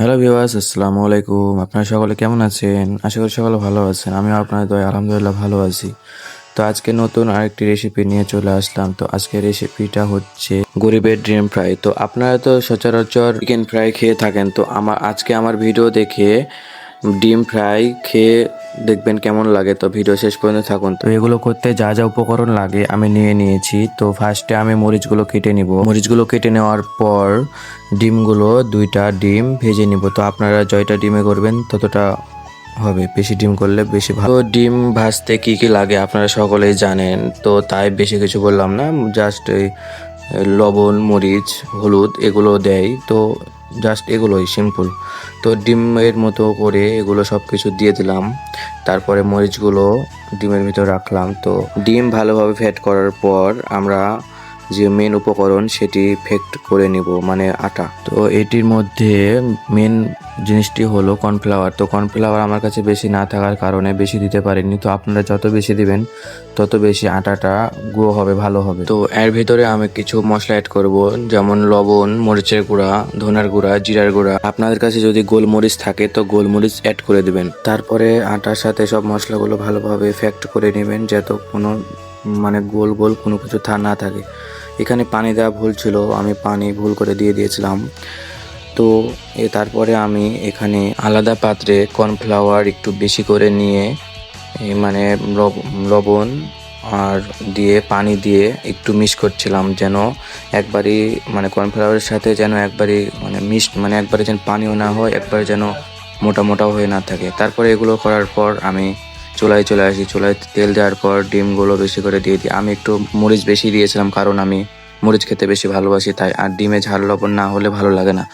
Hello viewers আসসালামু আলাইকুম। আপনারা সকলে কেমন আছেন? আশা করি সকলে ভালো আছেন। আমিও আপনার দয় আলহামদুলিল্লাহ ভালো আছি। তো আজকে নতুন আরেকটি রেসিপি নিয়ে চলে আসলাম। তো আজকের রেসিপিটা হচ্ছে গরিবের ড্রিম ফ্রাই তো আপনারা তো সচরাচর চিকেন ফ্রাই খেয়ে থাকেন। তো আমার, আজকে আমার ভিডিও দেখে ডিম ফ্রাই খেয়ে দেখবেন কেমন লাগে। তো ভিডিও শেষ পর্যন্ত থাকুন। তো এগুলো করতে যা যা উপকরণ লাগে আমি নিয়ে নিয়েছি। তো ফার্স্টে আমি মরিচগুলো কেটে নিব। মরিচগুলো কেটে নেওয়ার পর ডিমগুলো দুইটা ডিম ভেজে নিব। তো আপনারা জয়টা ডিমে করবেন ততটা হবে। বেশি ডিম করলে বেশি ভালো। ডিম ভাজতে কি কি লাগে আপনারা সকলেই জানেন। তো তাই বেশি কিছু বললাম না। জাস্ট এই লবণ, মরিচ, হলুদ এগুলো দেয় তো জাস্ট এগুলোই সিম্পল তো ডিমের মতো করে এগুলো সব কিছু দিয়ে দিলাম। তারপরে মরিচগুলো ডিমের ভিতর রাখলাম। তো ডিম ভালোভাবে ফ্যাট করার পর আমরা যে মেন উপকরণ সেটি ফেক্ট করে নিব মানে আটা। তো এটির মধ্যে মেন জিনিসটি হলো কর্নফ্লাওয়ার তো কর্নফ্লাওয়ার আমার কাছে বেশি না থাকার কারণে বেশি দিতে পারিনি। তো আপনারা যত বেশি দিবেন তত বেশি আটাটা গুঁড়ো হবে ভালো হবে। তো এর ভিতরে আমি কিছু মশলা অ্যাড করব যেমন লবণ মরিচের গুঁড়া ধনার গুঁড়া জিরার গুঁড়া। আপনাদের কাছে যদি গোলমরিচ থাকে তো গোলমরিচ অ্যাড করে দিবেন। তারপরে আটার সাথে সব মশলাগুলো ভালোভাবে ফ্যাক্ট করে নেবেন যাতে কোনো মানে গোল গোল কোনো কিছু থা, না থাকে। এখানে পানি দেওয়া ভুল ছিল, আমি পানি ভুল করে দিয়ে দিয়েছিলাম। তো এ তারপরে আমি এখানে আলাদা পাত্রে কর্নফ্লাওয়ার একটু বেশি করে নিয়ে মানে লব- লবণ আর দিয়ে পানি দিয়ে একটু মিক্স করছিলাম যেন একবারই মানে কর্নফ্লাওয়ারের সাথে যেন একবারই মানে মিক্স মানে একবারে যেন পানিও না হয়, একবারে যেন মোটা মোটাও হয়ে না থাকে। তারপরে এগুলো করার পর আমি চুলায় চলে আসি, চুলায় তেল দেওয়ার পর ডিমগুলো বেশি করে দিয়ে দিই। আমি একটু মরিচ বেশি দিয়েছিলাম কারণ আমি মরিচ খেতে বেশি ভালোবাসি, তাই আর ডিমে ঝাল লবণ না হলে ভালো লাগে না।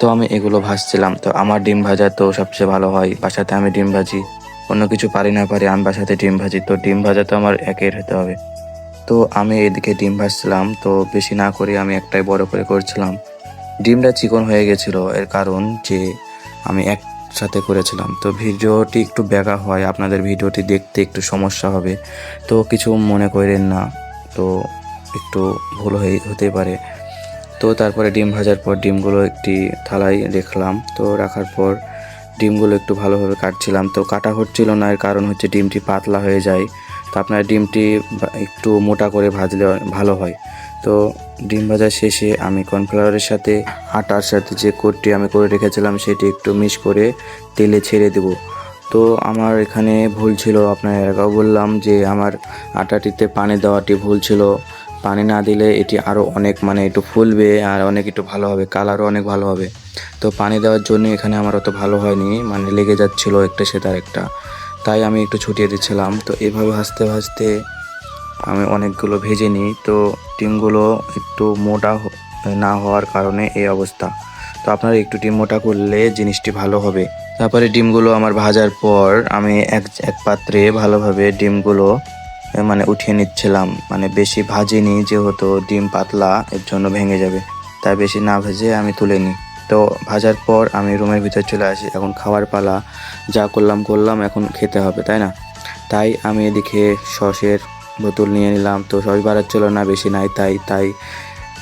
তো আমি এগুলো ভাজছিলাম। তো আমার ডিম ভাজা তো সবচেয়ে ভালো হয়। বাসাতে আমি ডিম ভাজি, অন্য কিছু পারি না পারি, আমি বাসাতে ডিম ভাজি। তো ডিম ভাজা তো আমার একের হতে হবে। তো আমি এদিকে ডিম ভাজছিলাম। তো বেশি না করে আমি একটাই বড় করে করছিলাম। ডিমটা চিকন হয়ে গেছিল, এর কারণ যে আমি একসাথে করেছিলাম। তো ভিডিওটি একটু ব্যাকা হয়, আপনাদের ভিডিওটি দেখতে একটু সমস্যা হবে। তো কিছু মনে করেন না, তো একটু ভুল হয়ে, হতে পারে। তো তারপরে ডিম ভাজার পর ডিমগুলো একটি থালায় রাখলাম। তো রাখার পর ডিমগুলো একটু ভালোভাবে কাটছিলাম। তো কাটা হচ্ছিল না, এর কারণ হচ্ছে ডিমটি পাতলা হয়ে যায়। তো আপনার ডিমটি একটু মোটা করে ভাজলে ভালো হয়। তো ডিম ভাজা শেষে আমি কর্নফ্লাওয়ারের সাথে আটার সাথে যে কোটটি আমি করে রেখেছিলাম সেটি একটু মিক্স করে তেলে ছেড়ে দেব। তো আমার এখানে ভুল ছিল, আপনার আগেও বললাম যে আমার আটাটিতে পানি দেওয়াটি ভুল ছিল। পানি না দিলে এটি আরও অনেক মানে একটু ফুলবে আর অনেক একটু ভালো হবে, কালারও অনেক ভালো হবে। তো পানি দেওয়ার জন্য এখানে আমার অত ভালো হয়নি মানে লেগে যাচ্ছিল একটা সে তার একটা। তাই আমি একটু ছুটিয়ে দিচ্ছিলাম। তো এভাবে ভাজতে ভাজতে আমি অনেকগুলো ভেজে নিই। তো ডিমগুলো একটু মোটা না হওয়ার কারণে এই অবস্থা। তো আপনারা একটু ডিম মোটা করলে জিনিসটি ভালো হবে। তারপরে ডিমগুলো আমার ভাজার পর আমি এক এক পাত্রে ভালোভাবে ডিমগুলো মানে উঠিয়ে নিচ্ছিলাম। মানে বেশি ভাজিনি যেহেতু ডিম পাতলা, এর জন্য ভেঙে যাবে। তাই বেশি না ভেজে আমি তুলে নিই। তো ভাজার পর আমি রুমের ভিতর চলে আসি। এখন খাওয়ার পালা যা করলাম করলাম, এখন খেতে হবে, তাই না? তাই আমি এদিকে সসের বোতল নিয়ে নিলাম। তো সবাই বাড়াচ্ছিল না, বেশি নাই, তাই তাই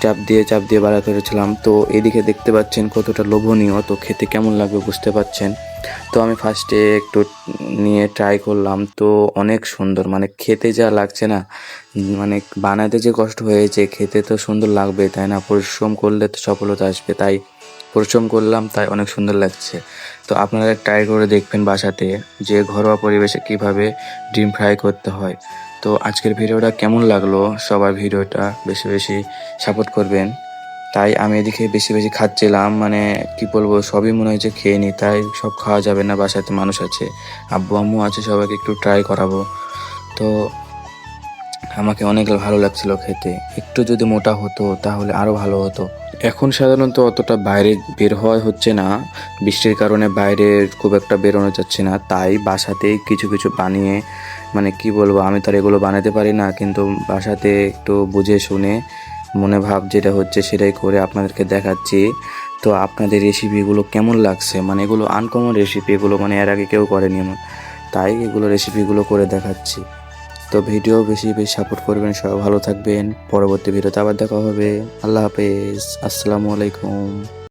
চাপ দিয়ে চাপ দিয়ে বাড়া করেছিলাম। তো এদিকে দেখতে পাচ্ছেন কতটা লোভনীয়, তো খেতে কেমন লাগবে বুঝতে পাচ্ছেন? তো আমি ফার্স্টে একটু নিয়ে ট্রাই করলাম। তো অনেক সুন্দর মানে খেতে যা লাগছে না মানে বানাতে যে কষ্ট হয়েছে, খেতে তো সুন্দর লাগবে, তাই না? পরিশ্রম করলে তো সফলতা আসবে, তাই পরিশ্রম করলাম, তাই অনেক সুন্দর লাগছে। তো আপনারা ট্রাই করে দেখবেন বাসাতে যে ঘরোয়া পরিবেশে কীভাবে ডিম ফ্রাই করতে হয়। তো আজকের ভিডিওটা কেমন লাগল? সবার ভিডিওটা বেশি বেশি সাপোর্ট করবেন। তাই আমি এদিকে বেশি বেশি খাচ্ছিলাম মানে কি বলব, সবই মনে হয়েছে খেয়ে নিই তাই সব খাওয়া যাবে না বাসাতে মানুষ আছে। আব্বু আম্মু আছে, সবাইকে একটু ট্রাই করাবো। তো আমাকে অনেক ভালো লাগছিল খেতে। একটু যদি মোটা হতো, তাহলে আরও ভালো হতো। এখন সাধারণত অতটা বাইরে বের হওয়া হচ্ছে না। বৃষ্টির কারণে বাইরে খুব একটা বেরোনো যাচ্ছে না। তাই বাসাতেই কিছু কিছু বানিয়ে মানে কি বলব, আমি তো আর এগুলো বানাতে পারি না, কিন্তু বাসাতে একটু বুঝে শুনে মনে ভাব যেটা হচ্ছে সেটাই করে আপনাদেরকে দেখাচ্ছি। তো আপনাদের রেসিপিগুলো কেমন লাগছে? মানে এগুলো আনকমন রেসিপি এগুলো মানে এর আগে কেউ করেনি। তাই এগুলো রেসিপিগুলো করে দেখাচ্ছি। তো ভিডিও বেশি বেশি সাপোর্ট করবেন, সবাই ভালো থাকবেন। পরবর্তী ভিডিওতে আবার দেখা হবে। আল্লাহ হাফেজ। আসসালামু আলাইকুম।